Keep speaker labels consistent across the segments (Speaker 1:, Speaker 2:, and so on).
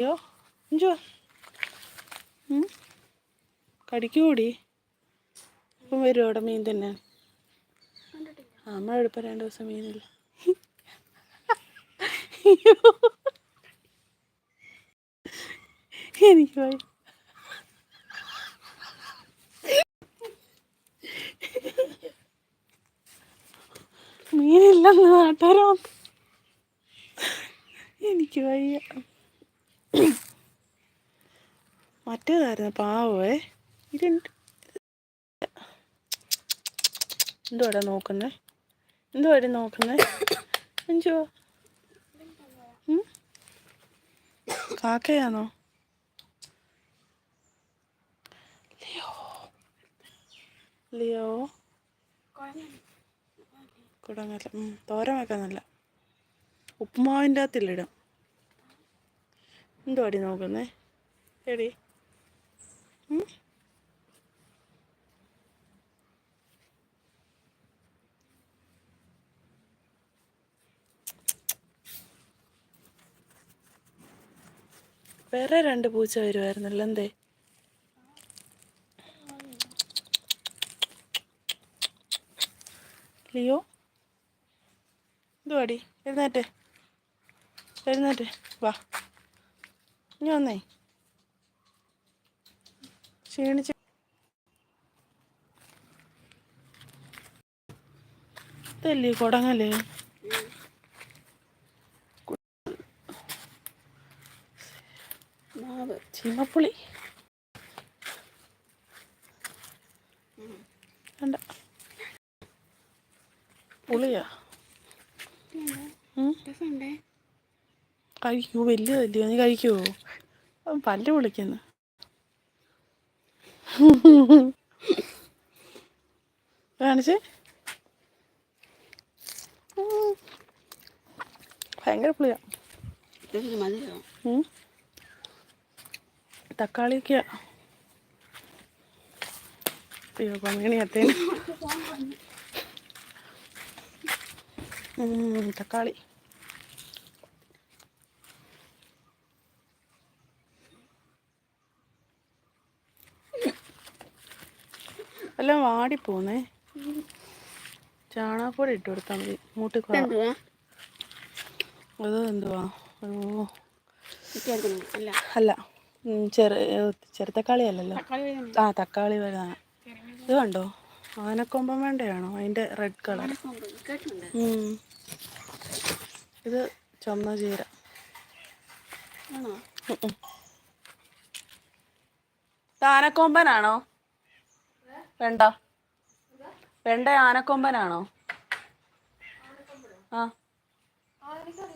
Speaker 1: അയ്യോ അഞ്ചോ കടിക്കൂടി. ഇപ്പം വരും അവിടെ മീൻ തന്നെ ആ എടുപ്പം രണ്ട് ദിവസം മീനില്ല. എനിക്ക് പോയി മീനില്ലെന്ന് നാട്ടുകാരോ? എനിക്ക് വയ്യ. മറ്റേതായിരുന്നു പാവേ ഇതുണ്ട് എന്തുവാടാ എന്തോ എന്തുവാടി നോക്കുന്നത് അഞ്ചോ? കാക്കയാണോ? ലിയോ. ലിയോ? കുടങ്ങല്ല. തോരൻ വെക്കാൻ നല്ല. ഉപ്പുമാവിന്റെ അകത്തില്ലിടും. എന്തുവാടി നോക്കുന്നേ? എടി? വേറെ രണ്ട് പൂച്ച വരുമായിരുന്നല്ലോ എന്തേ? ലിയോ? എന്തുവാടി എഴുന്നേറ്റേ. എഴുന്നേറ്റേ. വാ. ഇനി വന്നേ. ക്ഷീണിച്ച്. ഇതല്ലേ കൊടങ്ങൽ ചീമപ്പുളി. വേണ്ട. പുളിയാ. കഴിക്കൂ വലിയ നീ കഴിക്കുവോ? അവൻ പല്ല് വിളിക്കുന്നു കാണിച്ച്. ഭയങ്കര പുളിയാ. തക്കാളിക്ക് അയ്യോ പമിണിയത്തേ തക്കാളി. എല്ലാം വാടിപ്പോന്നേ. ചാണകപ്പൊടി ഇട്ട് കൊടുത്താൽ മതി. മൂട്ടി അത് എന്തുവാ? ഓ.
Speaker 2: അല്ല.
Speaker 1: ചെറു ചെറുതക്കാളി അല്ലല്ലോ. ആ തക്കാളി വരാണ് ഇത് കണ്ടോ? ആനക്കൊമ്പൻ വേണ്ടയാണോ? അതിന്റെ റെഡ് കളർ ഇത് ചുമന്ന ചീര. ആനക്കൊമ്പനാണോ? വേണ്ട. വേണ്ട ആനക്കൊമ്പനാണോ? ആ.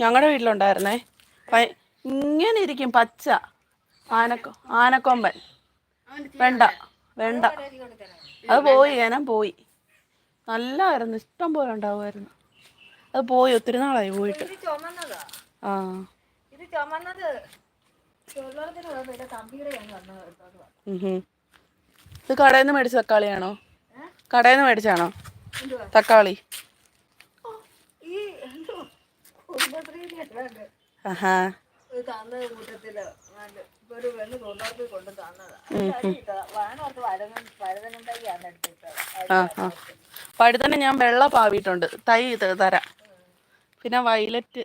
Speaker 1: ഞങ്ങളുടെ വീട്ടിലുണ്ടായിരുന്നേ. ഇങ്ങനെ ഇരിക്കും പച്ച. ആനക്കൊ ആനക്കൊമ്പൻ. വേണ്ട വേണ്ട. അത് പോയി ഏനം പോയി. നല്ലതായിരുന്നു ഇഷ്ടം പോലെ ഉണ്ടാവുമായിരുന്നു. അത് പോയി ഒത്തിരി നാളായി പോയിട്ട്. ആ.
Speaker 2: ഇത് ചുമന്നത്.
Speaker 1: ഇത് കടയിൽ നിന്ന് മേടിച്ച തക്കാളിയാണോ? കടയിൽ നിന്ന് മേടിച്ചാണോ? തക്കാളി. ആഹാ.
Speaker 2: തന്ന കൂട്ടത്തിൽ
Speaker 1: ആ ഞാൻ വെള്ള പാവിട്ടുണ്ട് തൈ തരാം. പിന്നെ വയലറ്റ്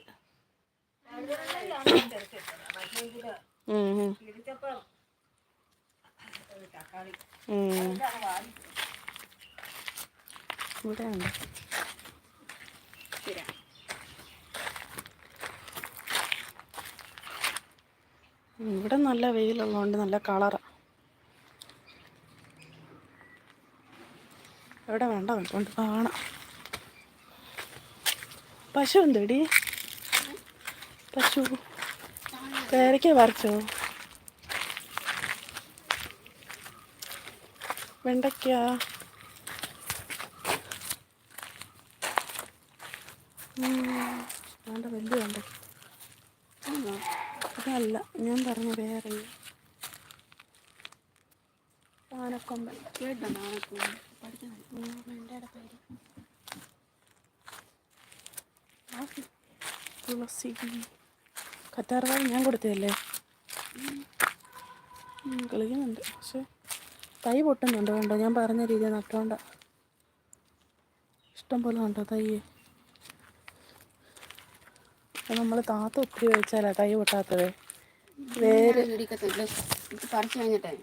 Speaker 2: തക്കാളി.
Speaker 1: ഇവിടെ ഇവിടെ നല്ല വെയിലുള്ളതുകൊണ്ട് നല്ല കളറാ. എവിടെ വേണ്ട കൊണ്ട് കാണാം. പശു എന്തെടി പശു. പേരയ്ക്ക പറിച്ചോ? വെണ്ടയ്ക്ക. വേണ്ട വലിയ വെണ്ടയ്ക്ക അതല്ല ഞാൻ പറഞ്ഞ വേറെ ആനക്കൊമ്പൻ
Speaker 2: കേട്ടോ പഠിക്കാൻ
Speaker 1: വെണ്ടയുടെ പേര്. തുളസി. കറ്റാർവാഴ ഞാൻ കൊടുത്തതല്ലേ? കളിക്കുന്നുണ്ട് പക്ഷെ തൈ പൊട്ടുന്നുണ്ട് കണ്ടോ? ഞാൻ പറഞ്ഞ രീതിയിൽ നട്ടോണ്ട. ഇഷ്ടം പോലെ ഉണ്ടോ തൈ? നമ്മൾ താത്ത ഒത്തിരി വെച്ചാലാ തൈ പൊട്ടാത്തത്. വേര്
Speaker 3: പറിച്ചു കഴിഞ്ഞിട്ടേ.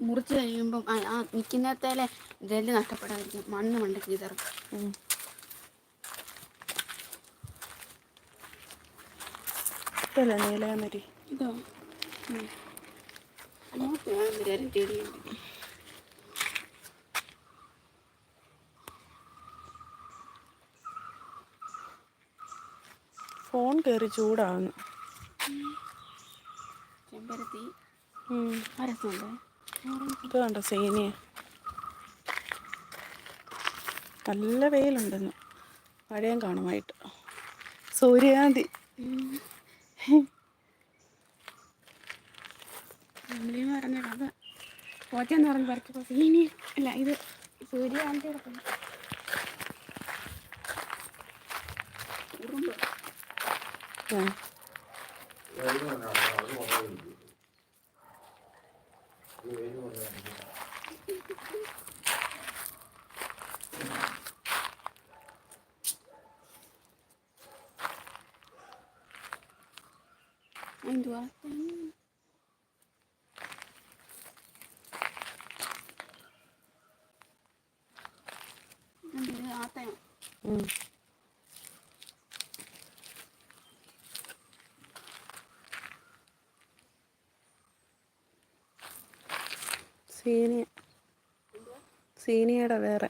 Speaker 3: മുറിച്ച് കഴിയുമ്പം ആ- നിൽക്കുന്നത്തേലെ ജെല്ല് നഷ്ടപ്പെടാതിരിക്കും. മണ്ണ് മണ്ടയ്ക്ക് ഇതറക്കും
Speaker 1: ഉം. ഇതല്ലേ നീലയമരി
Speaker 3: ഇതോ.
Speaker 1: ഫോൺ കയറി ചൂടാണ്
Speaker 3: ചെമ്പരത്തി.
Speaker 1: ഇത് കണ്ടോ സേനിയ നല്ല വെയിലുണ്ടെന്ന്. മഴയും കാണുമായിട്ട്. സൂര്യകാന്തി
Speaker 3: നമ്മളീന്ന് പറഞ്ഞ കഥ പോറ്റെന്ന് പറഞ്ഞ് പറിച്ചപ്പോൾ സീനി അല്ല ഇത് സൂര്യകാന്തി കിടക്കുന്നു. എന്തുവാ
Speaker 1: സീനിയ സീനിയയുടെ വേറെ.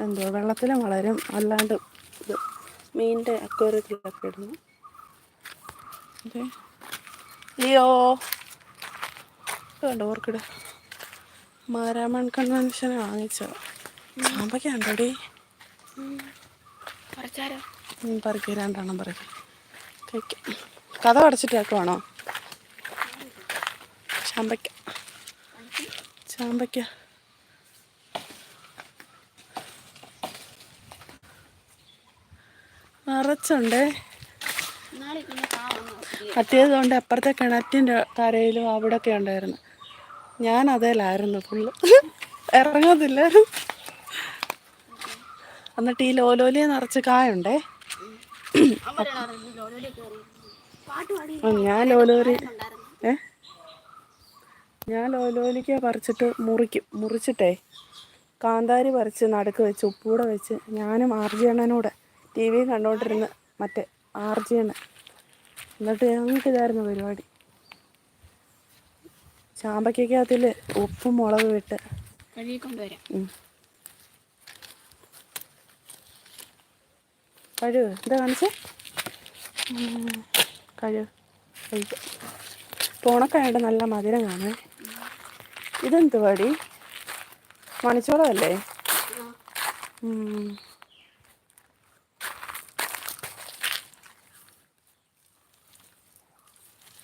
Speaker 1: എന്തോ വെള്ളത്തിലും വളരും. അല്ലാണ്ട് ഇത് മീനിന്റെ അക്വേറിയത്തിലൊക്കെ ഇടുന്നു. അയ്യോ. വേണ്ട ഓർക്കിഡ് മാരാമൺ കൺവെൻഷൻ വാങ്ങിച്ചത്. ചാമ്പയ്ക്ക ഉണ്ടോടി? പറിക്കുക രണ്ടെണ്ണം പറിക്കുക കഴിക്കാം. കഥ അടച്ചിട്ടാക്കുവാണോ ചാമ്പയ്ക്ക. ചാമ്പയ്ക്ക. നിറച്ചുണ്ടേ. മറ്റേതുകൊണ്ട് അപ്പുറത്തെ കിണറ്റിന്റെ കരയിലും അവിടെയൊക്കെ ഉണ്ടായിരുന്നു. ഞാൻ അതേലായിരുന്നു ഫുള്ള്. ഇറങ്ങത്തില്ലായിരുന്നു. എന്നിട്ട് ഈ ലോലോലിയെ നിറച്ച് കായുണ്ടേ? ഞാൻ ലോലോലി ഏ? ഞാൻ ലോലോലിക്ക പറിച്ചിട്ട് മുറിക്കും. മുറിച്ചിട്ടേ കാന്താരി പറിച്ച് നടുക്ക് വെച്ച് ഉപ്പൂടെ വെച്ച് ഞാനും ആർജിയണ്ണനൂടെ ടി വി കണ്ടുകൊണ്ടിരുന്ന് മറ്റേ ആർജിയണ്ണൻ എന്നിട്ട് ഞങ്ങൾക്ക് ഇതായിരുന്നു പരിപാടി. ചാമ്പയ്ക്കകത്തിൽ ഉപ്പും മുളക് വിട്ട്
Speaker 3: കഴുകി കൊണ്ടുവരാം
Speaker 1: കഴുക് എന്താ കാണിച്ചേ? കഴിവ് കഴുക്. കഴിക്കാം ഉണക്കായിട്ട് നല്ല മധുരം കാണേ ഇതെന്ത് പാടി മണിച്ചോളമല്ലേ.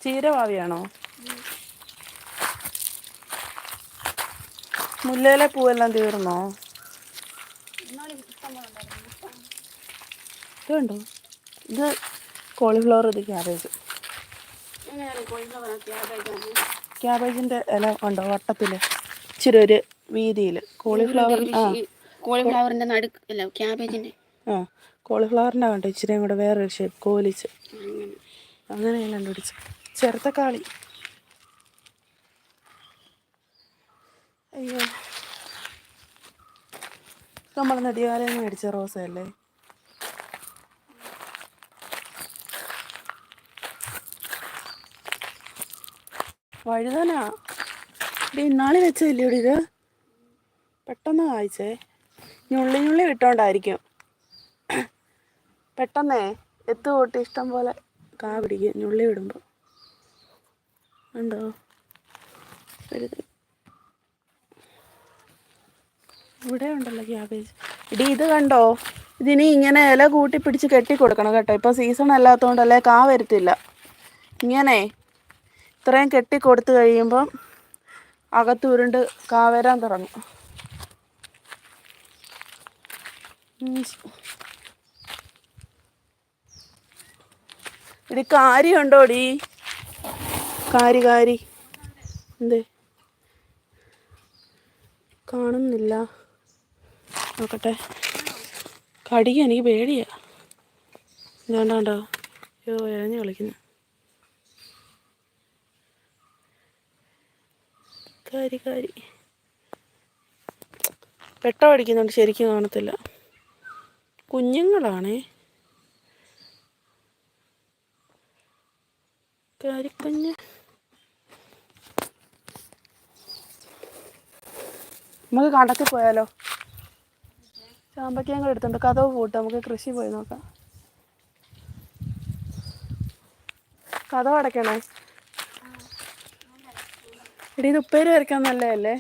Speaker 1: ചീരവാവിയാണോ? മുല്ലയിലെ പൂവെല്ലാം തീർന്നോ
Speaker 3: എന്നാലും ഇഷ്ടം പോലെ ഉണ്ടായിരുന്നു
Speaker 1: ഇത് കണ്ടോ ഇത് കോളിഫ്ലവർ ഇത് ക്യാബേജ്
Speaker 3: ക്യാബേജിന്റെ
Speaker 1: ക്യാബേജിന്റെ ഇല ഉണ്ടോ വട്ടത്തിൽ ഇച്ചിരി ഒരു വീതിയിൽ കോളിഫ്ലവർ ആ.
Speaker 3: കോളിഫ്ലവറിന്റെ നടുക്ക് അല്ല ക്യാബേജിന്റെ.
Speaker 1: ആ കോളിഫ്ലവറിന്റെ കണ്ടോ? ഇച്ചിരിയും കൂടെ വേറൊരു ഷേപ്പ് കോലിച്ച്.
Speaker 3: അങ്ങനെ.
Speaker 1: ഞാൻ കണ്ടുപിടിച്ചു. ചെറുത്തക്കാളി അയ്യോ. നമ്മൾ നിന്ന് മേടിച്ച റോസയല്ലേ? വഴുതനാ. ഇത് ഇന്നാളി വെച്ചതല്ലേ ഇവിടെ ഇത്? പെട്ടെന്ന് കായ്ച്ചേ. ഞുള്ളി ഞുള്ളി വിട്ടോണ്ടായിരിക്കും പെട്ടെന്നേ എത്ത് കൂട്ടി ഇഷ്ടം പോലെ കാ പിടിക്കും ഞുള്ളി വിടുമ്പോൾ ഉണ്ടോ ഇവിടെ ഉണ്ടല്ലോ ക്യാബേജ്. ഇടി ഇത് കണ്ടോ? ഇതിനി ഇങ്ങനെ ഇല കൂട്ടി പിടിച്ച് കെട്ടി കൊടുക്കണം കേട്ടോ. ഇപ്പോൾ സീസൺ അല്ലാത്തതുകൊണ്ടല്ലേ കാ വരത്തില്ല. ഇങ്ങനെ ഇത്രയും കെട്ടി കൊടുത്തു കഴിയുമ്പം അകത്തുരുണ്ട് കാവരാൻ തുടങ്ങും. ഇടി ഉണ്ടോടി? കാരി കാരി. എന്തേ? കാണുന്നില്ല. നോക്കട്ടെ. കടിക്കാൻ എനിക്ക് പേടിയാ. ഇതാണ്ടോ അയ്യോ ഇഴഞ്ഞു കളിക്കുന്നു. കാരി കാരി. പെട്ടോ അടിക്കുന്നുണ്ട് ശരിക്കും കാണത്തില്ല. കുഞ്ഞുങ്ങളാണേ. കാരിക്കുഞ്ഞ്. നമുക്ക് കണ്ടത്തിൽ പോയാലോ? ചാമ്പയ്ക്കങ്ങൾ എടുത്തുണ്ട്. കഥവ് പൂട്ട്. നമുക്ക് കൃഷി പോയി നോക്കാം. കഥവ് അടയ്ക്കണേ. എടി ഇത് ഉപ്പേരി വരയ്ക്കാൻ നല്ലതല്ലേ?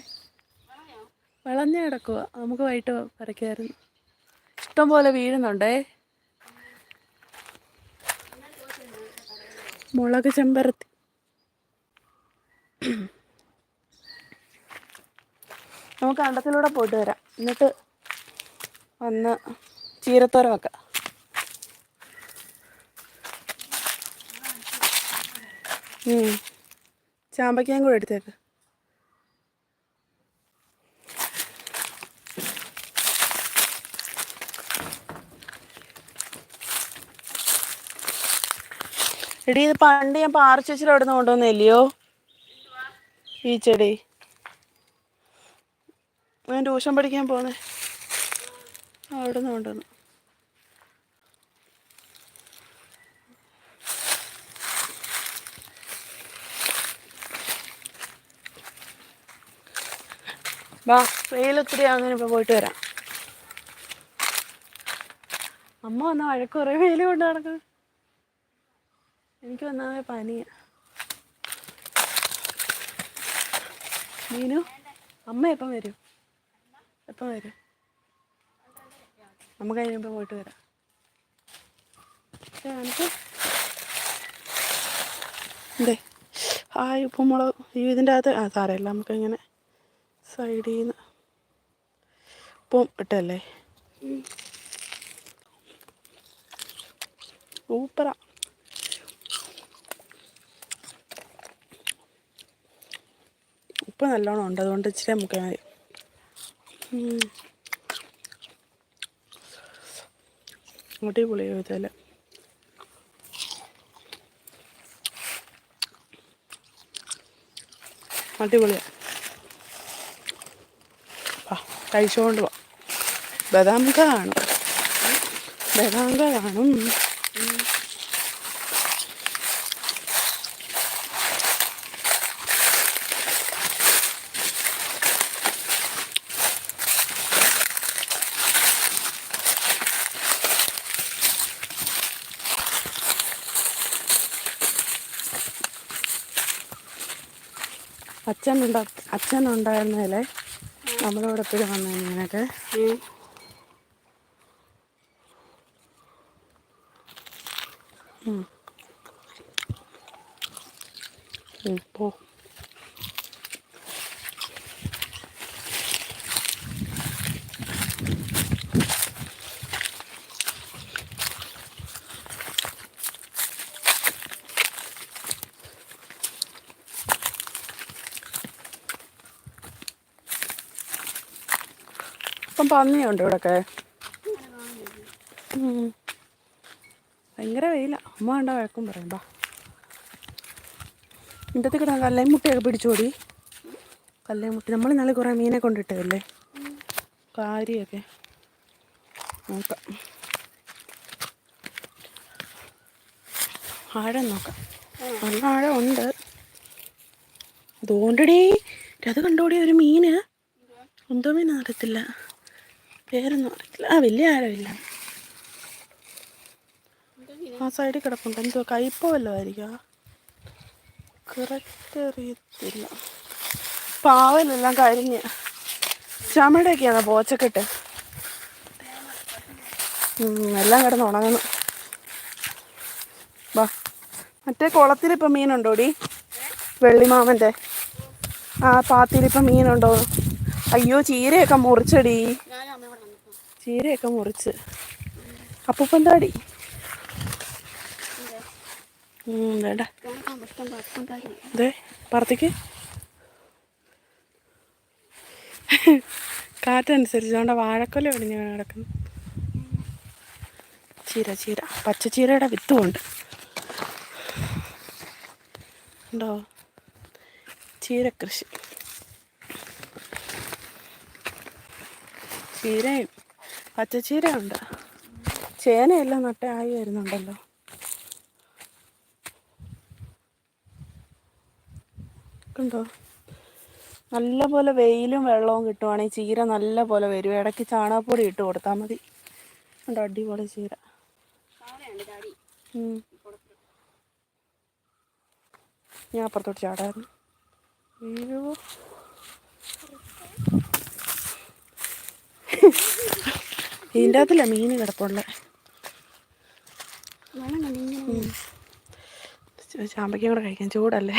Speaker 1: വിളഞ്ഞ കിടക്കുക നമുക്ക് വൈകിട്ട് വരയ്ക്കായിരുന്നു. ഇഷ്ടം പോലെ വീഴുന്നുണ്ടേ. മുളക് ചെമ്പരത്തി. നമുക്ക് അണ്ടത്തിലൂടെ പോയിട്ട് വരാം. എന്നിട്ട് വന്ന് ചീരത്തോര വെക്കാം ഉം. ചാമ്പയ്ക്കയും കൂടെ എടുത്തേക്ക്. എടി ഇത് പണ്ട് ഞാൻ പാറച്ചേച്ചിൽ അവിടെ നിന്ന് കൊണ്ടുവന്നില്ലയോ? ഈ ചെടി. ഞാൻ ട്യൂഷൻ പഠിക്കാൻ പോന്നെ. അവിടെ നിന്ന് കൊണ്ടുവന്നു. വാ വെയിലൊത്തിരി അങ്ങനെ ഇപ്പൊ പോയിട്ട് വരാം. അമ്മ വന്ന വഴക്ക് കുറേ വെയിൽ കൊണ്ട് നടക്കുന്നത് എനിക്ക് വന്നാൽ പനിയ മീനു അമ്മ എപ്പം വരും? എപ്പം വരും? നമുക്ക് കഴിയുമ്പോൾ പോയിട്ട് വരാം. ഏ, അതെ എന്തേ ഇപ്പം ഉപ്പുമുളക് ഈ ഇതിന്റെ അകത്ത് ആ സാരമില്ല നമുക്കിങ്ങനെ സൈഡിൽ നിന്ന് ഉപ്പും ഇട്ടല്ലേ? സൂപ്പറാ. ഉപ്പ് നല്ലോണം ഉണ്ട്. അതുകൊണ്ട് ഇച്ചിരി നമുക്ക് മതി. പുളിയോ ഇതല്ല. അടിപൊളിയാ വാ കഴിച്ചുകൊണ്ട് വാ. ബദാം കാണും. ബദാം കാണും. അച്ഛനുണ്ടാ അച്ഛൻ ഉണ്ടായിരുന്നതിലെ നമ്മളിവിടെ എപ്പോഴും വന്നു ഇങ്ങനെയൊക്കെ. ഉം, പോ. പന്നിയുണ്ട് ഇവിടെയൊക്കെ ഉം. ഭയങ്കര വെയില. അമ്മ കണ്ട വഴക്കും പറയും. ബാ. ഇന്നത്തെ കിട്ടാൻ കല്ലയും മുട്ടയൊക്കെ പിടിച്ചോടി കല്ലേം മുട്ടി നമ്മൾ ഇന്നലെ കുറേ മീനെ കൊണ്ടിട്ടതല്ലേ? കാര്യമൊക്കെ നോക്കാം. ആഴം നോക്കാം. നല്ല ആഴം ഉണ്ട് അതുകൊണ്ടടി അത് കണ്ടോടി ഒരു മീന്. എന്തോ മീൻ അറിയത്തില്ല. പേരൊന്നും അറിയില്ല ആ വലിയ ആഴമില്ല ആ സൈഡിൽ കിടപ്പുണ്ട്. എന്തോ കയ്പോ വല്ലതും ആയിരിക്കും കറക്റ്റ് അറിയത്തില്ല. പാവലെല്ലാം കരിഞ്ഞ്. ചമടയൊക്കെയാണ് പോച്ചക്കെട്ട്? എല്ലാം കിടന്ന് ഉണങ്ങുന്നു. വാ. മറ്റേ കുളത്തിൽ ഇപ്പം മീനുണ്ടോടി വെള്ളിമാമന്റെ. ആ പാത്തിയിൽ മീനുണ്ടോ? അയ്യോ ചീരയൊക്കെ മുറിച്ചടി
Speaker 3: ഞാനും അമ്മയും കൂടെ വന്നപ്പോൾ
Speaker 1: ചീരയൊക്കെ മുറിച്ച്. അപ്പൂപ്പന്താടി? ഉം, വേണ്ട.
Speaker 3: കാണാൻ ഇഷ്ടം അപ്പം താഴെ
Speaker 1: അതെ പറത്തേക്ക്. കാറ്റനുസരിച്ച് അതുകൊണ്ട് വാഴക്കൊല ഒടിഞ്ഞ് കിടക്കുന്നു. ചീര ചീര. പച്ചച്ചീരയുടെ വിത്തുമുണ്ട്. ഉണ്ടോ? കൃഷി ചീരയും പച്ചച്ചീരയുണ്ട്. ചേനയെല്ലാം നട്ട ആയി വരുന്നുണ്ടല്ലോ. കണ്ടോ? നല്ല പോലെ വെയിലും വെള്ളവും കിട്ടുവാണെങ്കിൽ ചീര നല്ല പോലെ വരും. ഇടയ്ക്ക് ചാണകപ്പൊടി ഇട്ട് കൊടുത്താൽ മതി. കണ്ടോ? അടിപൊളി ചീര. ഞാൻ അപ്പുറത്തോട്ട് ചാടായിരുന്നു. അയ്യോ. ഇതിന്റെ അകത്തില്ല മീൻ? കിടപ്പുള്ള ചാമ്പയ്ക്കും കൂടെ കഴിക്കാൻ ചൂടല്ലേ.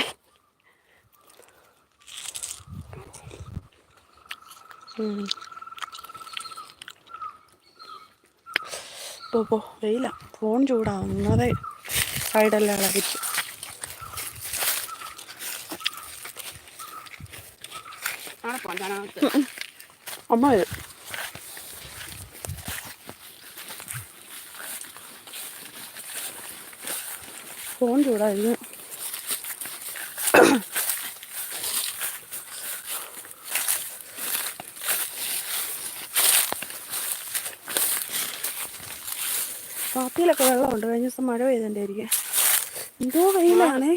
Speaker 1: പോ പോ. വെയില. ഫോൺ ചൂടാവും ഒന്നാതെ സൈഡെല്ലാം ഇളകിച്ചു അമ്മ വരും. ഫോൺ ചൂടായിരുന്നു. പാത്തിയിലൊക്കെ വെള്ളമുണ്ട്. കഴിഞ്ഞ ദിവസം മഴ പെയ്തതിന്റെ എന്തോ വെയിലാണേ.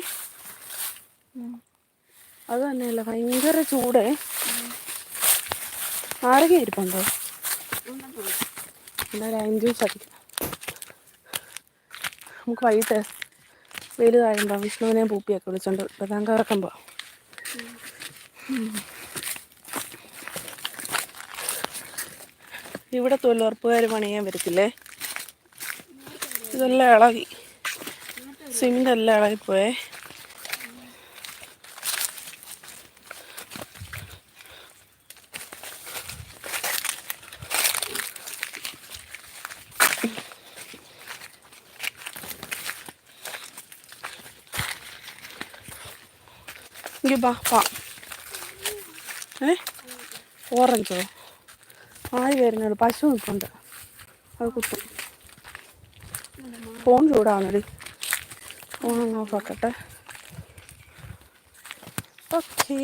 Speaker 1: അത് തന്നെയല്ല ഭയങ്കര ചൂടേ. ആരൊക്കെ ഇരിപ്പുണ്ടോ? എന്തായാലും അഞ്ച് ദിവസം നമുക്ക് വൈകിട്ട് വെയിൽ താഴുമ്പോൾ വിഷ്ണുവിനെയും പൂപ്പിയൊക്കെ വിളിച്ചോണ്ട് പ്രധാന കറക്കുമ്പോൾ ഇവിടെ തൊഴിലുറപ്പുകാർ പണിയാൻ വരത്തില്ലേ? ഇതെല്ലാം ഇളകി. സിമെന്റ് എല്ലാം ഇളകിപ്പോയേ. ഇങ്ങ് ബാ പാ ഏ? ഓറഞ്ചോ ആയി വരുന്നുള്ളൂ പശു നിൽപ്പുണ്ട്. അത് കുത്തും. ഫോൺ ചൂടാണടി. ഫോൺ ഓഫ് ആക്കട്ടെ. ഓക്കേ.